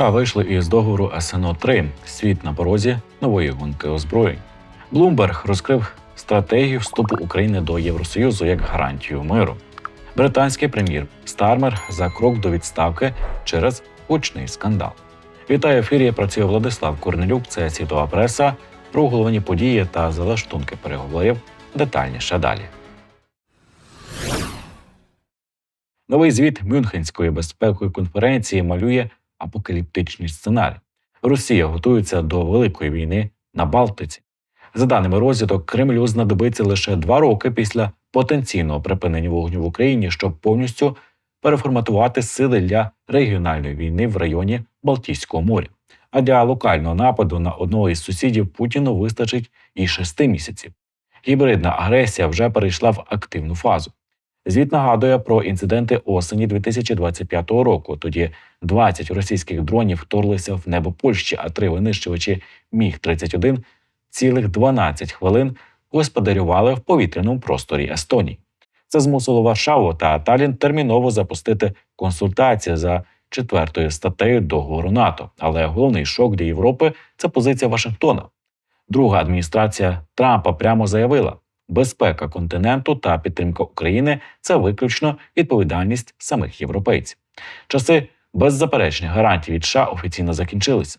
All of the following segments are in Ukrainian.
США вийшли із договору СНО 3 світ на порозі нової гонки озброєнь. Блумберг розкрив стратегію вступу України до Євросоюзу як гарантію миру. Британський прем'єр Стармер за крок до відставки через гучний скандал. Вітаю ефірі. Працює Владислав Корнелюк. Це світова преса. Про головні події та залаштунки переговорів детальніше далі. Новий звіт Мюнхенської безпекової конференції малює апокаліптичний сценарій. Росія готується до великої війни на Балтиці. За даними розвідок, Кремлю знадобиться лише два роки після потенційного припинення вогню в Україні, щоб повністю переформатувати сили для регіональної війни в районі Балтійського моря. А для локального нападу на одного із сусідів Путіну вистачить і шести місяців. Гібридна агресія вже перейшла в активну фазу. Звіт нагадує про інциденти осені 2025 року. Тоді 20 російських дронів вторглися в небо Польщі, а три винищувачі Міг 31 цілих 12 хвилин господарювали в повітряному просторі Естонії. Це змусило Варшаву та Талін терміново запустити консультації за четвертою статтею договору НАТО. Але головний шок для Європи це позиція Вашингтона. Друга адміністрація Трампа прямо заявила, безпека континенту та підтримка України це виключно відповідальність самих європейців. Часи беззаперечних гарантій від США офіційно закінчилися.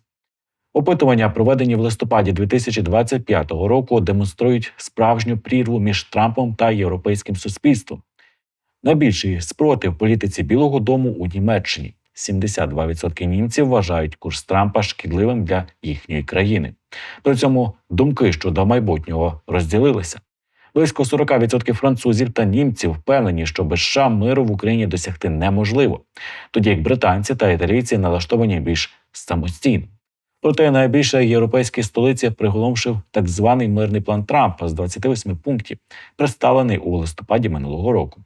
Опитування, проведені в листопаді 2025 року, демонструють справжню прірву між Трампом та європейським суспільством. Найбільший спротив політиці Білого Дому у Німеччині. 72% німців вважають курс Трампа шкідливим для їхньої країни. При цьому думки щодо майбутнього розділилися. Близько 40% французів та німців впевнені, що без США миру в Україні досягти неможливо, тоді як британці та італійці налаштовані більш самостійно. Проте найбільше європейські столиці приголомшив так званий мирний план Трампа з 28 пунктів, представлений у листопаді минулого року.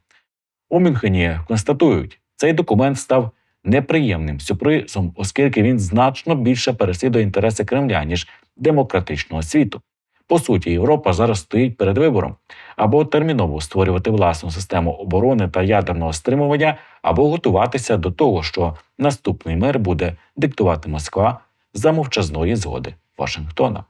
У Мюнхені констатують, цей документ став неприємним сюрпризом, оскільки він значно більше переслідує інтереси Кремля ніж демократичного світу. По суті, Європа зараз стоїть перед вибором або терміново створювати власну систему оборони та ядерного стримування, або готуватися до того, що наступний мир буде диктувати Москва за мовчазної згоди Вашингтона.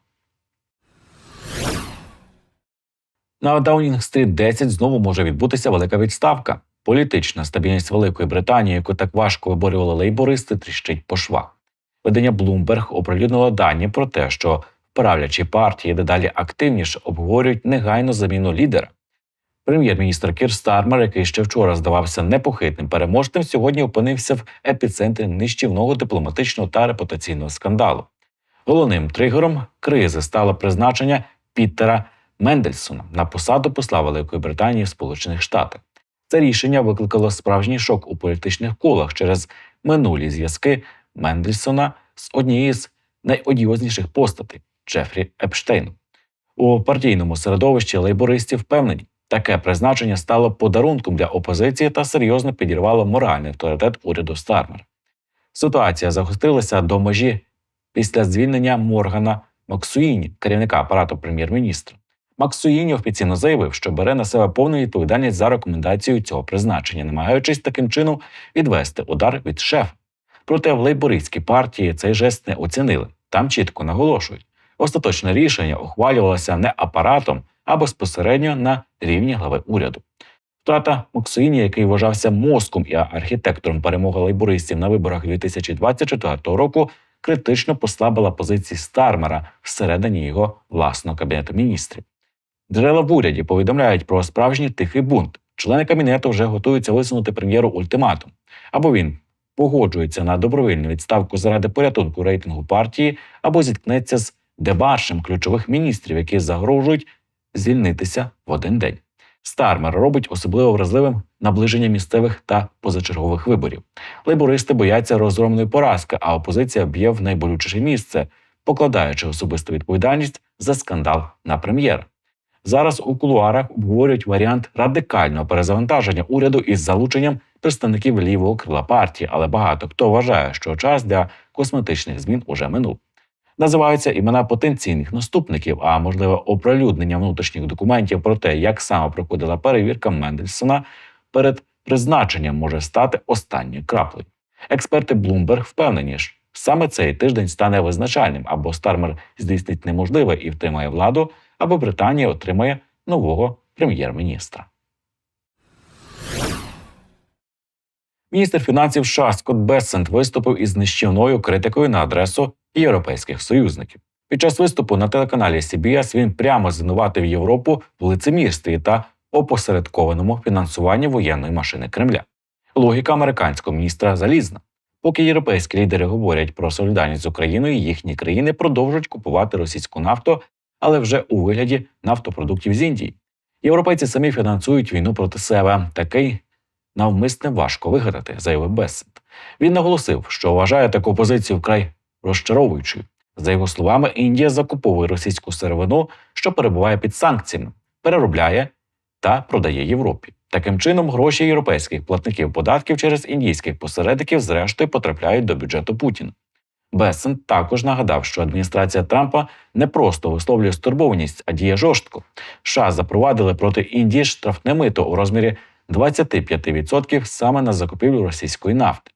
На Даунінг-стріт 10 знову може відбутися велика відставка. Політична стабільність Великої Британії, яку так важко виборювали лейбористи, тріщить по швах. Видання Bloomberg оприлюднило дані про те, що правлячі партії дедалі активніше обговорюють негайну заміну лідера. Прем'єр-міністр Кір Стармер, який ще вчора здавався непохитним переможцем, сьогодні опинився в епіцентрі нищівного дипломатичного та репутаційного скандалу. Головним тригером кризи стало призначення Пітера Мендельсона на посаду посла Великої Британії в Сполучених Штатах. Це рішення викликало справжній шок у політичних колах через минулі зв'язки Мендельсона з однією з найодіозніших постатей Джефрі Епштейном. У партійному середовищі лейбористів впевнені, таке призначення стало подарунком для опозиції та серйозно підірвало моральний авторитет уряду Стармера. Ситуація загострилася до межі після звільнення Моргана Максуїні, керівника апарату прем'єр-міністра. Максуїні офіційно заявив, що бере на себе повну відповідальність за рекомендацію цього призначення, намагаючись таким чином відвести удар від шефа. Проте в лейбористській партії цей жест не оцінили. Там чітко наголошують, остаточне рішення ухвалювалося не апаратом, а безпосередньо на рівні глави уряду. Втрата Максуїні, який вважався мозком і архітектором перемоги лейбористів на виборах 2024 року, критично послабила позиції Стармера всередині його власного кабінету міністрів. Джерела в уряді повідомляють про справжній тихий бунт. Члени кабінету вже готуються висунути прем'єру ультиматум. Або він погоджується на добровільну відставку заради порятунку рейтингу партії, або зіткнеться з дебаршем ключових міністрів, які загрожують звільнитися в один день. Стармер робить особливо вразливим наближення місцевих та позачергових виборів. Лейбористи бояться розгромної поразки, а опозиція б'є в найболючіше місце, покладаючи особисту відповідальність за скандал на прем'єра. Зараз у кулуарах обговорюють варіант радикального перезавантаження уряду із залученням представників лівого крила партії, але багато хто вважає, що час для косметичних змін уже минув. Називаються імена потенційних наступників, а можливе оприлюднення внутрішніх документів про те, як саме проходила перевірка Мендельсона перед призначенням може стати останньою краплею. Експерти Bloomberg впевнені, що Саме цей тиждень стане визначальним, або Стармер здійснить неможливе і втримає владу, або Британія отримає нового прем'єр-міністра. Міністр фінансів США Скотт Бессент виступив із нищівною критикою на адресу європейських союзників. Під час виступу на телеканалі CBS він прямо звинуватив Європу в лицемірстві та опосередкованому фінансуванні воєнної машини Кремля. Логіка американського міністра залізна. Поки європейські лідери говорять про солідарність з Україною, їхні країни продовжують купувати російську нафту, але вже у вигляді нафтопродуктів з Індії. Європейці самі фінансують війну проти себе. Такий навмисне важко вигадати, заявив Бессент. Він наголосив, що вважає таку позицію вкрай розчаровуючою. За його словами, Індія закуповує російську сировину, що перебуває під санкціями, переробляє та продає Європі. Таким чином, гроші європейських платників податків через індійських посередників зрештою потрапляють до бюджету Путіна. Бессен також нагадав, що адміністрація Трампа не просто висловлює стурбованість, а діє жорстко. США запровадили проти Індії штрафне мито у розмірі 25% саме на закупівлю російської нафти.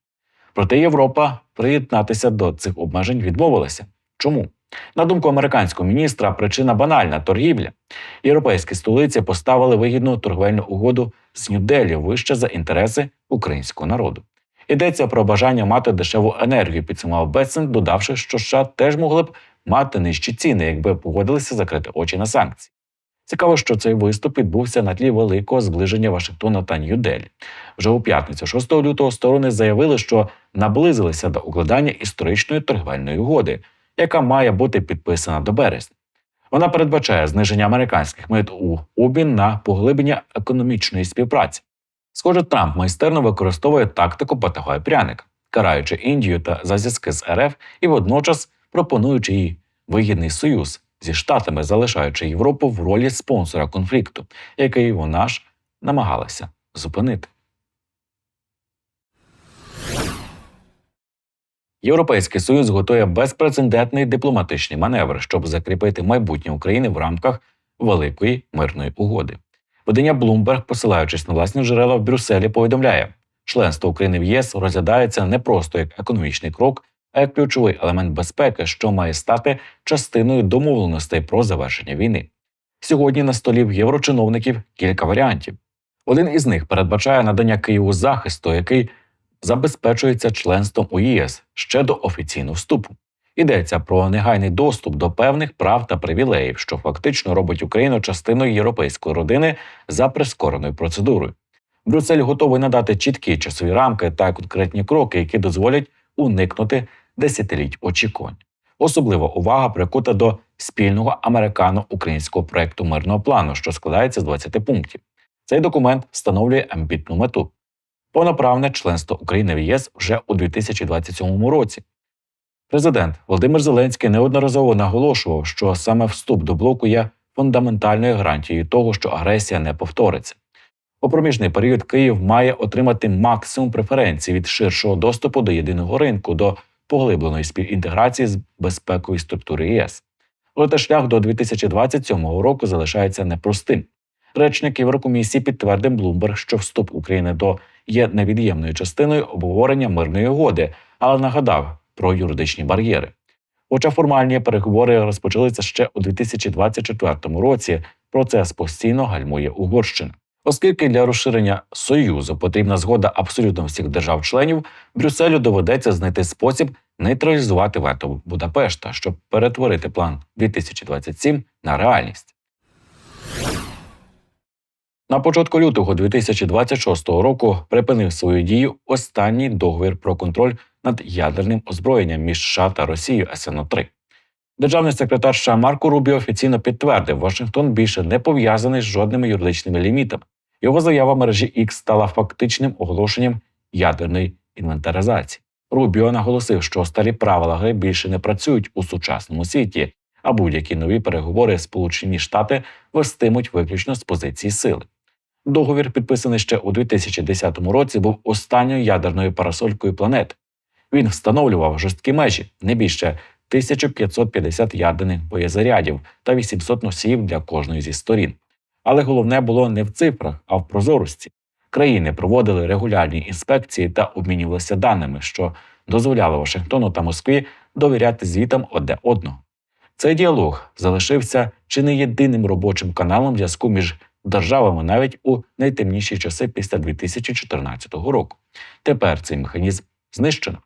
Проте Європа приєднатися до цих обмежень відмовилася. Чому? На думку американського міністра, причина банальна торгівля. Європейські столиці поставили вигідну торговельну угоду з Нью-Делі вище за інтереси українського народу. Йдеться про бажання мати дешеву енергію, підсумував Бетсен, додавши, що США теж могли б мати нижчі ціни, якби погодилися закрити очі на санкції. Цікаво, що цей виступ відбувся на тлі великого зближення Вашингтона та Нью-Делі. Вже у п'ятницю, 6 лютого, сторони заявили, що наблизилися до укладання історичної торговельної угоди, яка має бути підписана до березня. Вона передбачає зниження американських мит у обмін на поглиблення економічної співпраці. Схоже, Трамп майстерно використовує тактику батога пряника, караючи Індію та за зв'язки з РФ і водночас пропонуючи їй вигідний союз зі штатами, залишаючи Європу в ролі спонсора конфлікту, який вона ж намагалася зупинити. Європейський союз готує безпрецедентний дипломатичний маневр, щоб закріпити майбутнє України в рамках великої мирної угоди. Видання Bloomberg, посилаючись на власні джерела в Брюсселі, повідомляє, членство України в ЄС розглядається не просто як економічний крок, як ключовий елемент безпеки, що має стати частиною домовленостей про завершення війни. Сьогодні на столі в єврочиновників кілька варіантів. Один із них передбачає надання Києву захисту, який забезпечується членством у ЄС ще до офіційного вступу. Йдеться про негайний доступ до певних прав та привілеїв, що фактично робить Україну частиною європейської родини за прискореною процедурою. Брюссель готовий надати чіткі часові рамки та конкретні кроки, які дозволять уникнути десятиліть очікувань. Особлива увага прикута до спільного американо-українського проекту мирного плану, що складається з 20 пунктів. Цей документ встановлює амбітну мету повноправне членство України в ЄС вже у 2027 році. Президент Володимир Зеленський неодноразово наголошував, що саме вступ до блоку є фундаментальною гарантією того, що агресія не повториться. У проміжний період Київ має отримати максимум преференцій від ширшого доступу до єдиного ринку, до поглибленої співінтеграції з безпекової структури ЄС. Проте шлях до 2027 року залишається непростим. Речник Єврокомісії підтвердив Блумберг, що вступ України до є невід'ємною частиною обговорення мирної угоди, але нагадав про юридичні бар'єри. Хоча формальні переговори розпочалися ще у 2024 році, процес постійно гальмує Угорщина. Оскільки для розширення союзу потрібна згода абсолютно всіх держав-членів, Брюсселю доведеться знайти спосіб нейтралізувати вето Будапешта, щоб перетворити план 2027 на реальність. На початку лютого 2026 року припинив свою дію останній договір про контроль над ядерним озброєнням між США та Росією СНО 3 Державний секретар США Марко Рубі офіційно підтвердив, Вашингтон більше не пов'язаний з жодними юридичними лімітами. Його заява мережі X стала фактичним оголошенням ядерної інвентаризації. Рубіо наголосив, що старі правила гри більше не працюють у сучасному світі, а будь-які нові переговори Сполучені Штати вестимуть виключно з позиції сили. Договір, підписаний ще у 2010 році, був останньою ядерною парасолькою планети. Він встановлював жорсткі межі не більше 1550 ядерних боєзарядів та 800 носіїв для кожної зі сторін. Але головне було не в цифрах, а в прозорості. Країни проводили регулярні інспекції та обмінювалися даними, що дозволяли Вашингтону та Москві довіряти звітам одне одного. Цей діалог залишився чи не єдиним робочим каналом зв'язку між державами навіть у найтемніші часи після 2014 року. Тепер цей механізм знищено.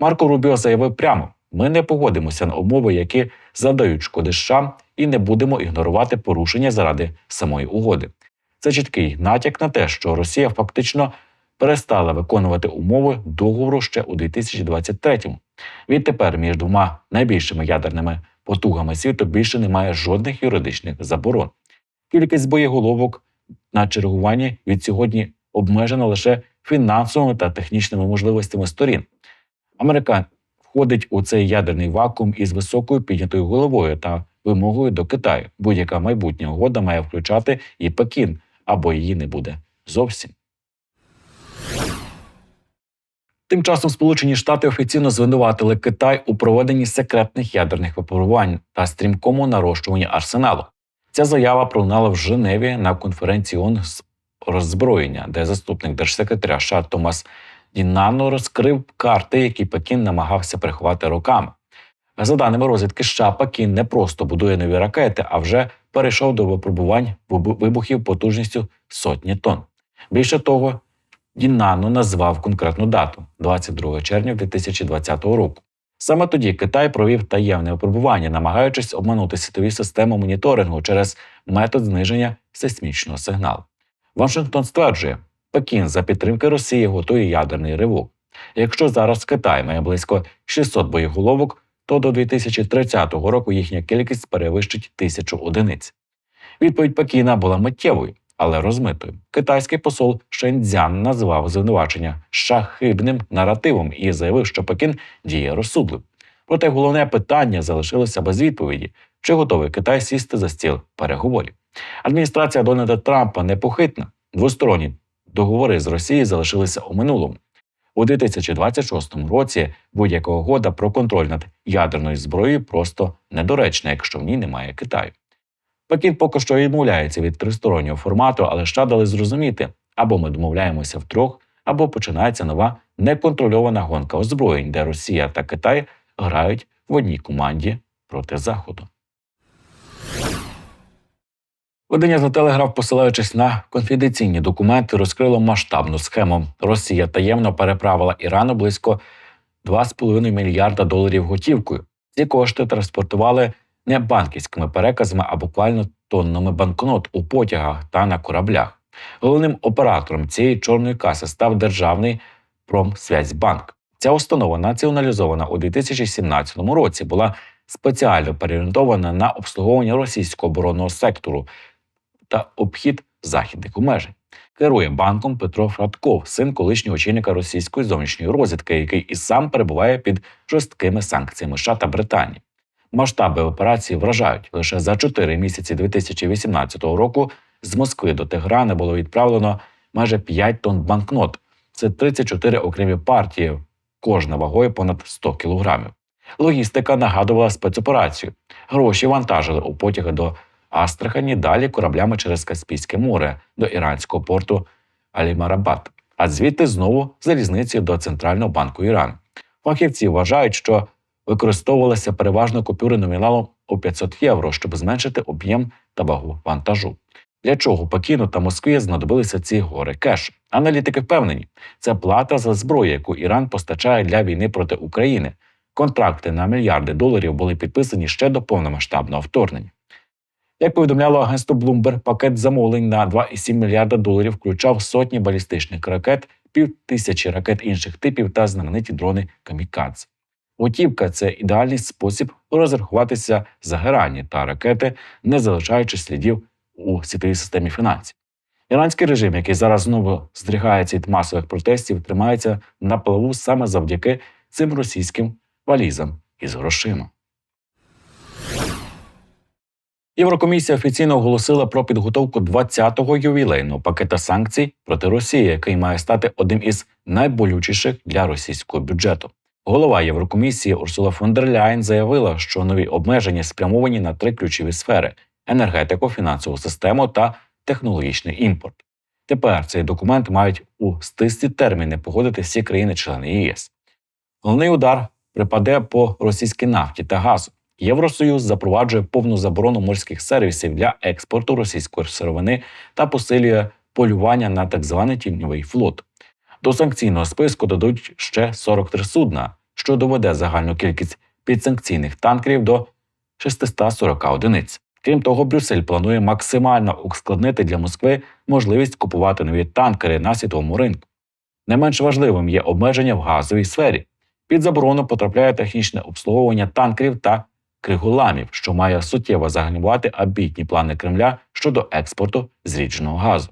Марко Рубіо заявив прямо: ми не погодимося на умови, які завдають шкоди США, і не будемо ігнорувати порушення заради самої угоди. Це чіткий натяк на те, що Росія фактично перестала виконувати умови договору ще у 2023-му. Відтепер між двома найбільшими ядерними потугами світу більше немає жодних юридичних заборон. Кількість боєголовок на чергуванні від сьогодні обмежена лише фінансовими та технічними можливостями сторін. Америка входить у цей ядерний вакуум із високою піднятою головою та вимогою до Китаю. Будь-яка майбутня угода має включати і Пекін, або її не буде зовсім. Тим часом Сполучені Штати офіційно звинуватили Китай у проведенні секретних ядерних випробувань та стрімкому нарощуванні арсеналу. Ця заява пролунала в Женеві на конференції ООН з роззброєння, де заступник держсекретаря США Томас Дінано розкрив карти, які Пекін намагався приховати роками. За даними розвідки, США Пекін не просто будує нові ракети, а вже перейшов до випробувань вибухів потужністю сотні тонн. Більше того, Дінано назвав конкретну дату 22 червня 2020 року. Саме тоді Китай провів таємне випробування, намагаючись обманути світові системи моніторингу через метод зниження сейсмічного сигналу. Вашингтон стверджує, Пекін за підтримки Росії готує ядерний ривок. Якщо зараз Китай має близько 600 боєголовок, то до 2030 року їхня кількість перевищить тисячу одиниць. Відповідь Пекіна була миттєвою, але розмитою. Китайський посол Шенцзян назвав звинувачення шахибним наративом і заявив, що Пекін діє розсудливо. Проте головне питання залишилося без відповіді: чи готовий Китай сісти за стіл переговорів? Адміністрація Дональда Трампа непохитна. Двосторонні договори з Росією залишилися у минулому. У 2026 році будь-яка угода про контроль над ядерною зброєю просто недоречна, якщо в ній немає Китаю. Пекін поки що відмовляється від тристороннього формату, але США дали зрозуміти, або ми домовляємося втрьох, або починається нова неконтрольована гонка озброєнь, де Росія та Китай грають в одній команді проти Заходу. Видання за телеграф, посилаючись на конфіденційні документи, розкрило масштабну схему. Росія таємно переправила Ірану близько 2,5 мільярда доларів готівкою. Ці кошти транспортували не банківськими переказами, а буквально тоннами банкнот у потягах та на кораблях. Головним оператором цієї чорної каси став державний Промсвязьбанк. Ця установа націоналізована у 2017 році була спеціально переорієнтована на обслуговування російського оборонного сектору та обхід західних обмежень. Керує банком Петро Фратков, син колишнього очільника російської зовнішньої розвідки, який і сам перебуває під жорсткими санкціями США та Британії. Масштаби операції вражають лише за 4 місяці 2018 року. З Москви до Теграна було відправлено майже 5 тонн банкнот. Це 34 окремі партії, кожна вагою понад 100 кілограмів. Логістика нагадувала спецоперацію. Гроші вантажили у потяги до Астрахані, далі кораблями через Каспійське море до іранського порту Алімарабад, а звідти знову залізницею до Центрального банку Ірану. Фахівці вважають, що використовувалися переважно купюри номіналом у 500 євро, щоб зменшити об'єм та вагу вантажу. Для чого Пекіну та Москві знадобилися ці гори кеш? Аналітики впевнені, це плата за зброю, яку Іран постачає для війни проти України. Контракти на мільярди доларів були підписані ще до повномасштабного вторгнення. Як повідомляло агентство Bloomberg, пакет замовлень на 2,7 мільярда доларів включав сотні балістичних ракет, пів тисячі ракет інших типів та знамениті дрони камікадзе. Готівка це ідеальний спосіб розрахуватися за герані та ракети, не залишаючи слідів у світовій системі фінансів. Іранський режим, який зараз знову здригається від масових протестів, тримається на плаву саме завдяки цим російським валізам із грошима. Єврокомісія офіційно оголосила про підготовку 20-го ювілейного пакета санкцій проти Росії, який має стати одним із найболючіших для російського бюджету. Голова Єврокомісії Урсула фон дер Ляйн заявила, що нові обмеження спрямовані на три ключові сфери: енергетику, фінансову систему та технологічний імпорт. Тепер цей документ мають у стислі терміни погодити всі країни-члени ЄС. Головний удар припаде по російській нафті та газу. Євросоюз запроваджує повну заборону морських сервісів для експорту російської сировини та посилює полювання на так званий тіньовий флот. До санкційного списку дадуть ще 43 судна, що доведе загальну кількість підсанкційних танкерів до 640 одиниць. Крім того, Брюссель планує максимально ускладнити для Москви можливість купувати нові танкери на світовому ринку. Не менш важливим є обмеження в газовій сфері. Під заборону потрапляє технічне обслуговування танкерів та криголамів, що має суттєво загальмувати амбітні плани Кремля щодо експорту зрідженого газу.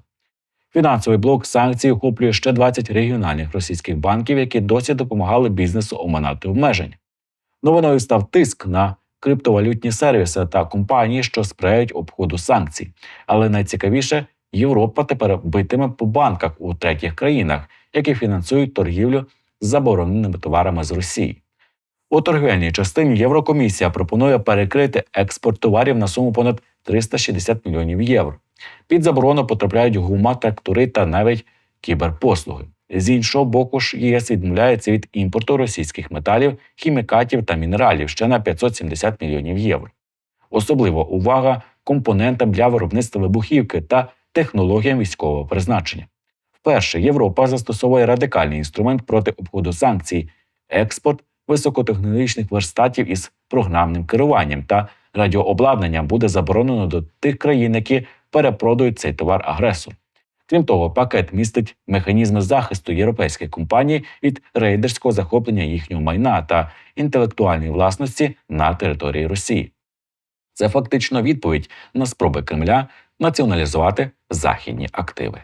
Фінансовий блок санкцій охоплює ще 20 регіональних російських банків, які досі допомагали бізнесу оминати обмеження. Новиною став тиск на криптовалютні сервіси та компанії, що сприяють обходу санкцій. Але найцікавіше, Європа тепер битиме по банках у третіх країнах, які фінансують торгівлю з забороненими товарами з Росії. У торгівельній частині Єврокомісія пропонує перекрити експорт товарів на суму понад 360 мільйонів євро. Під заборону потрапляють гума, трактори та навіть кіберпослуги. З іншого боку ж ЄС відмовляється від імпорту російських металів, хімікатів та мінералів ще на 570 мільйонів євро. Особлива увага компонентам для виробництва вибухівки та технологіям військового призначення. Вперше Європа застосовує радикальний інструмент проти обходу санкцій, експорт високотехнологічних верстатів із програмним керуванням та радіообладнанням буде заборонено до тих країн, які перепродають цей товар агресор. Крім того, пакет містить механізми захисту європейських компаній від рейдерського захоплення їхнього майна та інтелектуальної власності на території Росії. Це фактично відповідь на спроби Кремля націоналізувати західні активи.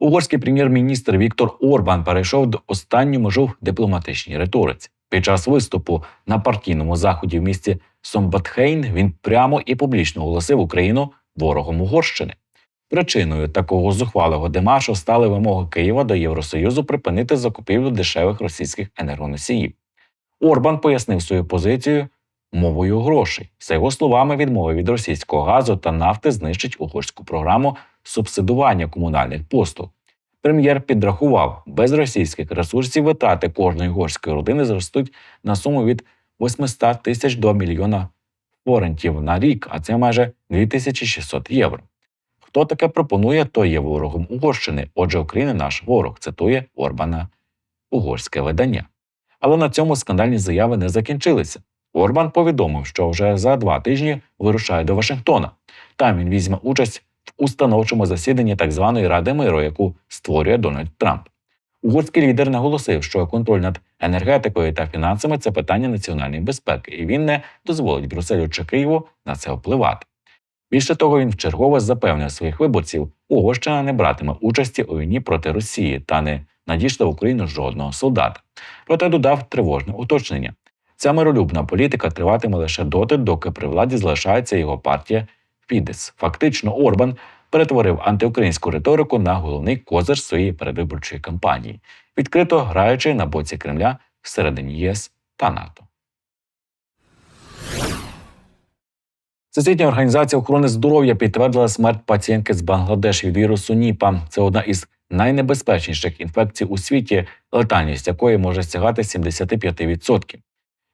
Угорський прем'єр-міністр Віктор Орбан перейшов до останню межу в дипломатичній риториці. Під час виступу на партійному заході в місті Сомбатхейн він прямо і публічно оголосив Україну ворогом Угорщини. Причиною такого зухвалого демаршу стали вимоги Києва до Євросоюзу припинити закупівлю дешевих російських енергоносіїв. Орбан пояснив свою позицію мовою грошей. За його словами, відмови від російського газу та нафти знищить угорську програму субсидування комунальних послуг. Прем'єр підрахував, без російських ресурсів витрати кожної угорської родини зростуть на суму від 800 тисяч до мільйона форентів на рік, а це майже 2600 євро. Хто таке пропонує, то є ворогом Угорщини. Отже, Україна наш ворог, цитує Орбана угорське видання. Але на цьому скандальні заяви не закінчилися. Орбан повідомив, що вже за два тижні вирушає до Вашингтона. Там він візьме участь в установчому засіданні так званої Ради миру, яку створює Дональд Трамп. Угорський лідер наголосив, що контроль над енергетикою та фінансами це питання національної безпеки, і він не дозволить Брюсселю чи Києву на це впливати. Більше того, він вчергове запевнив своїх виборців, Угорщина не братиме участі у війні проти Росії та не надійшла в Україну жодного солдата. Проте додав тривожне уточнення. Ця миролюбна політика триватиме лише доти, доки при владі залишається його партія Фідес. Фактично, Орбан перетворив антиукраїнську риторику на головний козир своєї передвиборчої кампанії, відкрито граючи на боці Кремля всередині ЄС та НАТО. Всесвітня організація охорони здоров'я підтвердила смерть пацієнтки з Бангладеш від вірусу Ніпа. Це одна із найнебезпечніших інфекцій у світі, летальність якої може сягати 75%.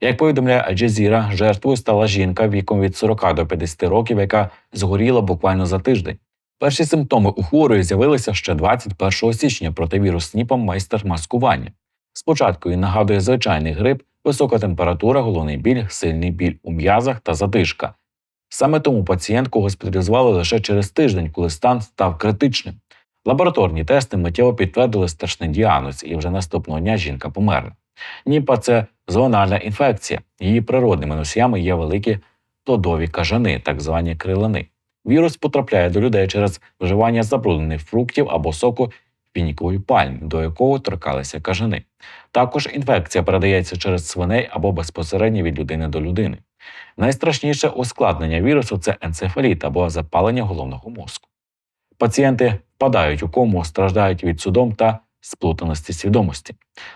Як повідомляє Аджезіра, жертвою стала жінка віком від 40 до 50 років, яка згоріла буквально за тиждень. Перші симптоми у хворої з'явилися ще 21 січня проти вірус НІПом майстер маскування. Спочатку він нагадує звичайний грип, висока температура, головний біль, сильний біль у м'язах та задишка. Саме тому пацієнтку госпіталізували лише через тиждень, коли стан став критичним. Лабораторні тести миттєво підтвердили страшний діагноз, і вже наступного дня жінка померла. Ніпа це зональна інфекція. Її природними носіями є великі плодові кажани, так звані крилани. Вірус потрапляє до людей через вживання забруднених фруктів або соку фінікової пальми, до якого торкалися кажани. Також інфекція передається через свиней або безпосередньо від людини до людини. Найстрашніше ускладнення вірусу це енцефаліт або запалення головного мозку. Пацієнти впадають у кому, страждають від судом та сплутаності свідомості.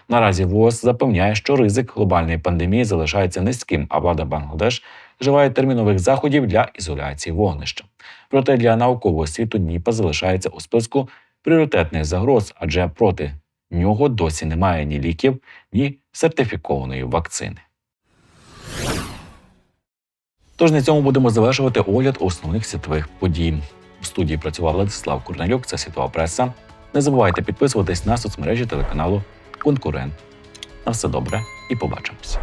Наразі ВОЗ запевняє, що ризик глобальної пандемії залишається низьким, а влада Бангладеш вживає термінових заходів для ізоляції вогнища. Проте для наукового світу Дніпа залишається у списку пріоритетних загроз, адже проти нього досі немає ні ліків, ні сертифікованої вакцини. Тож на цьому будемо завершувати огляд основних світових подій. В студії працював Владислав Корнелюк, це світова преса. Не забувайте підписуватись на соцмережі телеканалу Конкурент. На все добре і побачимось.